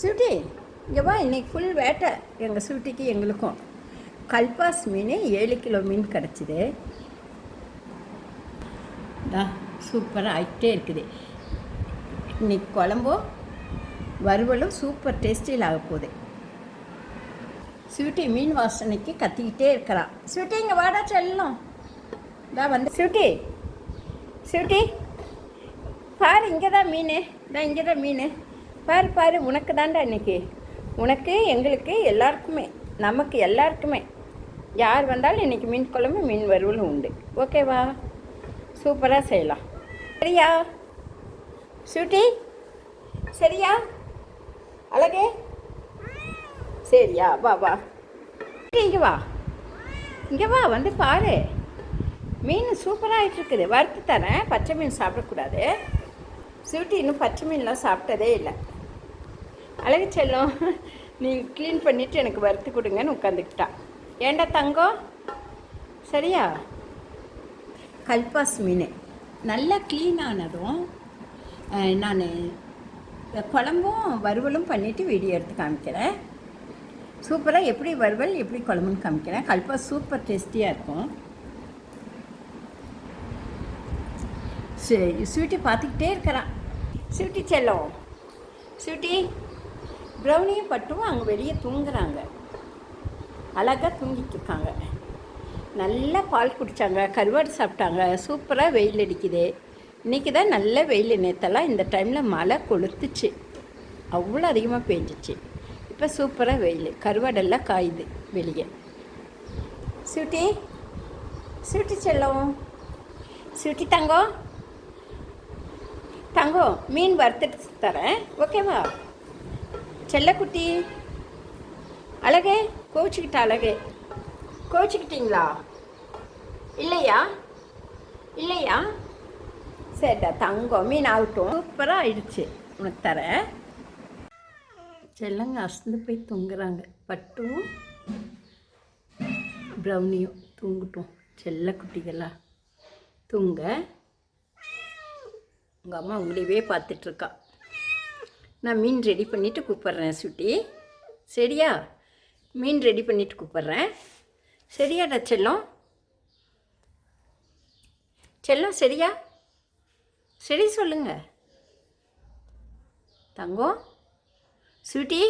Sweetie இங்கே வா full வேட்டை. எங்கள் ஸ்வீட்டிக்கு எங்களுக்கும். கல்பாஸ் மீன் ஏழு கிலோ மீன் கிடச்சிது. தான் சூப்பராக ஆகிட்டே இருக்குது. இன்னைக்கு குழம்பும் வறுவலும் சூப்பர் டேஸ்டியில் ஆக போகுது. ஸ்வீட்டி மீன் வாசனைக்கு கத்திக்கிட்டே இருக்கிறான் ஸ்வீட்டி இங்கே வாடா செல்லும் தான் வந்து ஸ்வீட்டி ஸ்வீட்டி பாரு இங்கே தான் மீன். தான் இங்கே தான் மீன். பாரு பாரு உனக்கு தாண்டா இன்னைக்கு. உனக்கு எங்களுக்கு எல்லாருக்குமே நமக்கு எல்லாருக்குமே. யார் வந்தாலும் இன்னைக்கு மீன் குழம்பு மீன் வறுவலும் உண்டு. ஓகேவா? சூப்பராக செய்யலாம். சரியா? ஸ்வீட்டி சரியா? அழகே? சரியா வா வா. இங்கே வா. இங்கே வா வந்து பாரு. மீன் சூப்பராகிட்டு இருக்குது வறுத்து தரேன். பச்சை மீன் சாப்பிடக்கூடாது. ஸ்வீட்டி இன்னும் பச்சை மீன்லாம் சாப்பிட்டதே இல்லை. அழகு செல்லம். நீ க்ளீன் பண்ணிவிட்டு எனக்கு வறுத்து கொடுங்கன்னு உட்காந்துக்கிட்டா ஏண்டா தங்கம் சரியா? கல்பாஸ் மீன் நல்லா க்ளீன் ஆனதும் நான் குழம்பும் வறுவலும் பண்ணிவிட்டு வீடியோ எடுத்து காமிக்கிறேன். சூப்பராக எப்படி வறுவல் எப்படி குழம்புன்னு காமிக்கிறேன். கல்பாஸ் சூப்பர் டேஸ்டியாக இருக்கும். சரி ஸ்வீட்டி பார்த்துக்கிட்டே இருக்கிறான். ஸ்வீட்டி செல்லம். ஸ்வீட்டி ப்ரௌனியும் பட்டும் அங்கே வெளியே தூங்குறாங்க. அழகாக தூங்கிட்டு இருக்காங்க நல்லா பால் குடித்தாங்க கருவாடு சாப்பிட்டாங்க. சூப்பராக வெயில் அடிக்குது. இன்றைக்கி தான் நல்ல வெயில். நேற்றெல்லாம் இந்த டைமில் மழை கொளுத்துச்சு. அவ்வளோ அதிகமாக பெஞ்சிச்சு. இப்போ சூப்பராக வெயில். கருவாடெல்லாம் காயுது வெளியே. சுட்டி சுட்டி செல்லம். சுட்டி தங்கம். தங்கம் மீன் வறுத்துட்டு தரேன். ஓகேவா? செல்லக்குட்டி. அழகே கோச்சிக்கிட்ட அழகே. கோச்சிக்கிட்டீங்களா இல்லையா? இல்லையா? சரிடா தங்கம் மீன் ஆகட்டும். சூப்பராக ஆயிடுச்சு. உனக்கு தரேன் செல்லங்க அசந்து போய் தொங்குறாங்க. பட்டும் ப்ரௌனியும் தூங்கட்டும். செல்லக்குட்டிகளா தூங்க. உங்கள் அம்மா உங்களையவே பார்த்துட்ருக்கா நான் மீன் ரெடி பண்ணிவிட்டு கூப்பிட்றேன் சுட்டி. சரியா? மீன் ரெடி பண்ணிவிட்டு கூப்பிட்றேன். சரியாடா செல்லம்? செல்லம் சரியா? சரி சொல்லுங்க. தங்கம்? சுட்டி?